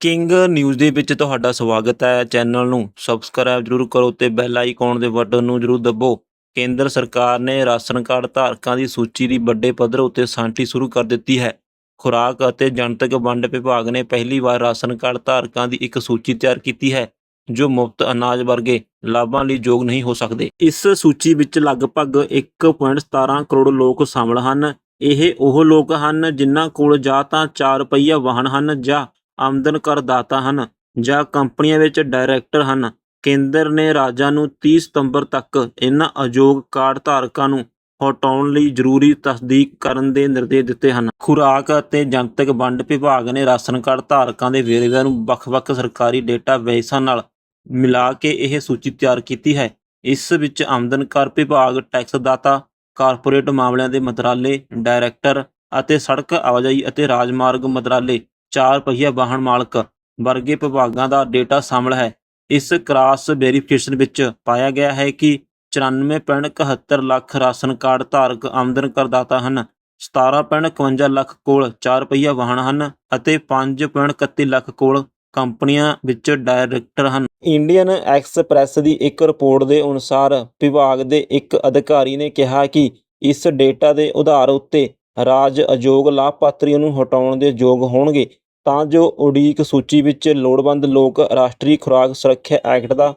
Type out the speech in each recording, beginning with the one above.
King news ਦੇ ਵਿੱਚ ਤੁਹਾਡਾ ਸਵਾਗਤ ਹੈ ਚੈਨਲ ਨੂੰ। ਸਬਸਕ੍ਰਾਈਬ ਜਰੂਰ ਕਰੋ ਤੇ ਬੈਲ ਆਈਕਨ ਦੇ ਬਟਨ ਨੂੰ ਜਰੂਰ ਦਬੋ। ਕੇਂਦਰ ਸਰਕਾਰ ਨੇ ਰਾਸ਼ਨ ਕਾਰਡ ਧਾਰਕਾਂ ਦੀ ਸੂਚੀ ਦੀ ਵੱਡੇ ਪੱਧਰ ਉੱਤੇ ਸਾਂਟੀ ਸ਼ੁਰੂ ਕਰ ਦਿੱਤੀ ਹੈ। ਖੁਰਾਕ ਅਤੇ ਜਨਤਕ ਵੰਡ ਵਿਭਾਗ ਨੇ ਪਹਿਲੀ ਵਾਰ ਰਾਸ਼ਨ ਕਾਰਡ ਧਾਰਕਾਂ ਦੀ ਇੱਕ ਸੂਚੀ ਤਿਆਰ ਕੀਤੀ ਹੈ, ਜੋ ਮੁਫਤ ਅਨਾਜ ਵਰਗੇ ਲਾਭਾਂ ਲਈ ਯੋਗ ਨਹੀਂ ਹੋ ਸਕਦੇ। ਇਸ ਸੂਚੀ ਵਿੱਚ ਲਗਭਗ 1.17 ਕਰੋੜ ਲੋਕ ਸ਼ਾਮਲ ਹਨ। ਇਹ ਉਹ ਲੋਕ ਹਨ ਜਿਨ੍ਹਾਂ ਕੋਲ ਜਾਂ ਤਾਂ 4 ਪਹੀਆ ਵਾਹਨ ਹਨ ਜਾਂ ਆਮਦਨ ਕਰਦਾਤਾ ਹਨ ਜਾਂ ਕੰਪਨੀਆਂ ਵਿੱਚ ਡਾਇਰੈਕਟਰ ਹਨ। ਕੇਂਦਰ ਨੇ ਰਾਜਾਂ ਨੂੰ 30 ਸਤੰਬਰ ਤੱਕ ਇਹਨਾਂ ਅਯੋਗ ਕਾਰਡ ਧਾਰਕਾਂ ਨੂੰ ਹਟਾਉਣ ਲਈ ਜ਼ਰੂਰੀ ਤਸਦੀਕ ਕਰਨ ਦੇ ਨਿਰਦੇਸ਼ ਦਿੱਤੇ ਹਨ। ਖੁਰਾਕ ਅਤੇ ਜਨਤਕ ਵੰਡ ਵਿਭਾਗ ਨੇ ਰਾਸ਼ਨ ਕਾਰਡ ਧਾਰਕਾਂ ਦੇ ਵੇਰਵਿਆਂ ਨੂੰ ਵੱਖ-ਵੱਖ ਸਰਕਾਰੀ ਡੇਟਾਬੇਸਾਂ ਨਾਲ ਮਿਲਾ ਕੇ ਇਹ ਸੂਚੀ ਤਿਆਰ ਕੀਤੀ ਹੈ। ਇਸ ਵਿੱਚ ਆਮਦਨ ਕਰ ਵਿਭਾਗ ਟੈਕਸ ਦਾਤਾ ਕਾਰਪੋਰੇਟ ਮਾਮਲਿਆਂ ਦੇ ਮੰਤਰਾਲੇ, ਡਾਇਰੈਕਟਰ ਅਤੇ ਸੜਕ ਆਵਾਜਾਈ ਅਤੇ ਰਾਜਮਾਰਗ ਮੰਤਰਾਲੇ ਚਾਰ ਪਹੀਆ ਵਾਹਨ ਮਾਲਕ ਵਰਗੇ ਵਿਭਾਗਾਂ ਦਾ ਡੇਟਾ ਸ਼ਾਮਲ ਹੈ। ਇਸ ਕ੍ਰਾਸ ਵੈਰੀਫਿਕੇਸ਼ਨ ਵਿੱਚ ਪਾਇਆ ਗਿਆ ਹੈ ਕਿ 94.71 ਲੱਖ ਰਾਸ਼ਨ ਕਾਰਡ ਧਾਰਕ ਆਮਦਨ ਕਰਦਾਤਾ ਹਨ 17.51 ਲੱਖ ਕੋਲ ਚਾਰ ਪਹੀਆ ਵਾਹਨ ਹਨ ਅਤੇ 5.31 ਲੱਖ ਕੋਲ ਕੰਪਨੀਆਂ ਵਿੱਚ ਡਾਇਰੈਕਟਰ ਹਨ। ਇੰਡੀਅਨ ਐਕਸਪ੍ਰੈਸ ਦੀ ਇੱਕ ਰਿਪੋਰਟ ਦੇ ਅਨੁਸਾਰ ਵਿਭਾਗ ਦੇ ਇੱਕ ਅਧਿਕਾਰੀ ਨੇ ਕਿਹਾ ਕਿ ਇਸ ਡੇਟਾ ਦੇ ਆਧਾਰ ਉੱਤੇ ਰਾਜ ਅਯੋਗ ਲਾਭਪਾਤਰੀਆਂ ਨੂੰ ਹਟਾਉਣ ਦੇ ਯੋਗ ਹੋਣਗੇ, ਤਾਂ ਜੋ ਉਡੀਕ ਸੂਚੀ ਵਿੱਚ ਲੋੜਵੰਦ ਲੋਕ ਰਾਸ਼ਟਰੀ ਖੁਰਾਕ ਸੁਰੱਖਿਆ ਐਕਟ ਦਾ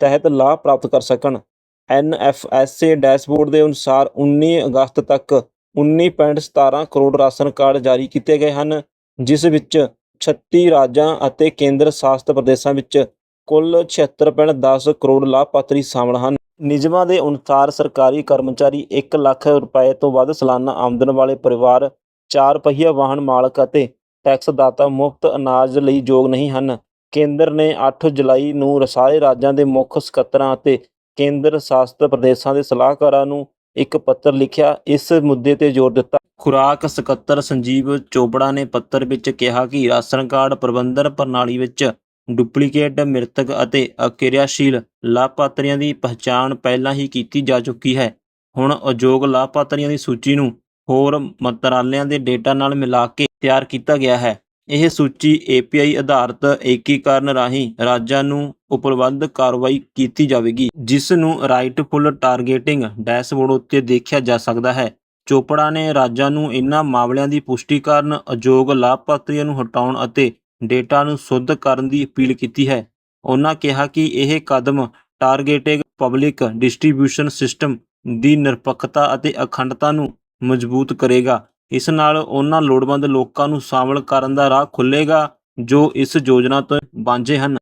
ਤਹਿਤ ਲਾਭ ਪ੍ਰਾਪਤ ਕਰ ਸਕਣ। ਐਨਐਫਐਸਏ ਡੈਸ਼ਬੋਰਡ ਦੇ ਅਨੁਸਾਰ 19 ਅਗਸਤ ਤੱਕ 19.17 ਕਰੋੜ ਰਾਸ਼ਨ ਕਾਰਡ ਜਾਰੀ ਕੀਤੇ ਗਏ ਹਨ, ਜਿਸ ਵਿੱਚ 36 ਰਾਜਾਂ ਅਤੇ ਕੇਂਦਰ ਸ਼ਾਸਤ ਪ੍ਰਦੇਸ਼ਾਂ ਵਿੱਚ ਕੁੱਲ 76.10 ਕਰੋੜ ਲਾਭਪਾਤਰੀ ਸ਼ਾਮਲ ਹਨ। ਨਿਯਮਾਂ ਦੇ ਅਨੁਸਾਰ ਸਰਕਾਰੀ ਕਰਮਚਾਰੀ 1 ਲੱਖ ਰੁਪਏ ਤੋਂ ਵੱਧ ਸਾਲਾਨਾ ਆਮਦਨ ਵਾਲੇ ਪਰਿਵਾਰ, ਚਾਰ ਪਹੀਆ ਵਾਹਨ ਮਾਲਕ ਅਤੇ ਟੈਕਸ ਦਾਤਾ ਮੁਫਤ ਅਨਾਜ ਲਈ ਯੋਗ ਨਹੀਂ ਹਨ। ਕੇਂਦਰ ਨੇ 8 ਜੁਲਾਈ ਨੂੰ ਸਾਰੇ ਰਾਜਾਂ ਦੇ ਮੁੱਖ ਸਕੱਤਰਾਂ ਅਤੇ ਕੇਂਦਰ ਸ਼ਾਸਤ ਪ੍ਰਦੇਸ਼ਾਂ ਦੇ ਸਲਾਹਕਾਰਾਂ ਨੂੰ ਇੱਕ ਪੱਤਰ ਲਿਖਿਆ। ਇਸ ਮੁੱਦੇ ਤੇ ਜ਼ੋਰ ਦਿੱਤਾ। ਖੁਰਾਕ ਸਕੱਤਰ ਸੰਜੀਵ ਚੋਪੜਾ ਨੇ ਪੱਤਰ ਵਿੱਚ ਕਿਹਾ ਕਿ ਰਾਸ਼ਨ ਕਾਰਡ ਪ੍ਰਬੰਧਨ ਪ੍ਰਣਾਲੀ ਵਿੱਚ ਡੁਪਲੀਕੇਟ ਮ੍ਰਿਤਕ ਅਤੇ ਅਕਿਰਿਆਸ਼ੀਲ ਲਾਭਪਾਤਰੀਆਂ ਦੀ ਪਛਾਣ ਪਹਿਲਾਂ ਹੀ ਕੀਤੀ ਜਾ ਚੁੱਕੀ ਹੈ। ਹੁਣ ਅਯੋਗ ਲਾਭਪਾਤਰੀਆਂ ਦੀ ਸੂਚੀ ਨੂੰ ਹੋਰ ਮੰਤਰਾਲਿਆਂ ਦੇ ਡੇਟਾ ਨਾਲ ਮਿਲਾ ਕੇ ਤਿਆਰ ਕੀਤਾ ਗਿਆ ਹੈ। ਇਹ ਸੂਚੀ API ਆਧਾਰਿਤ ਏਕੀਕਰਨ ਰਾਹੀਂ ਰਾਜਾਂ ਨੂੰ ਉਪਲਬਧ ਕਾਰਵਾਈ ਕੀਤੀ ਜਾਵੇਗੀ, ਜਿਸ ਨੂੰ ਰਾਈਟਫੁਲ ਟਾਰਗੇਟਿੰਗ ਡੈਸ਼ਬੋਰਡ ਉੱਤੇ ਦੇਖਿਆ ਜਾ ਸਕਦਾ ਹੈ। ਚੋਪੜਾ ਨੇ ਰਾਜਾਂ ਨੂੰ ਇਨ੍ਹਾਂ ਮਾਮਲਿਆਂ ਦੀ ਪੁਸ਼ਟੀ ਕਰਨ ਅਯੋਗ ਲਾਭਪਾਤਰੀਆਂ ਨੂੰ ਹਟਾਉਣ ਅਤੇ ਡੇਟਾ ਨੂੰ ਸ਼ੁੱਧ ਕਰਨ ਦੀ ਅਪੀਲ ਕੀਤੀ ਹੈ। ਉਹਨਾਂ ਕਿਹਾ ਕਿ ਇਹ ਕਦਮ ਟਾਰਗੇਟਿੰਗ ਪਬਲਿਕ ਡਿਸਟ੍ਰੀਬਿਊਸ਼ਨ ਸਿਸਟਮ ਦੀ ਨਿਰਪੱਖਤਾ ਅਤੇ ਅਖੰਡਤਾ ਨੂੰ ਮਜ਼ਬੂਤ ਕਰੇਗਾ। ਇਸ ਨਾਲ ਉਹਨਾਂ ਲੋੜਵੰਦ ਲੋਕਾਂ ਨੂੰ ਸ਼ਾਮਲ ਕਰਨ ਦਾ ਰਾਹ ਖੁੱਲੇਗਾ ਜੋ ਇਸ ਯੋਜਨਾ ਤੋਂ ਵਾਂਝੇ ਹਨ।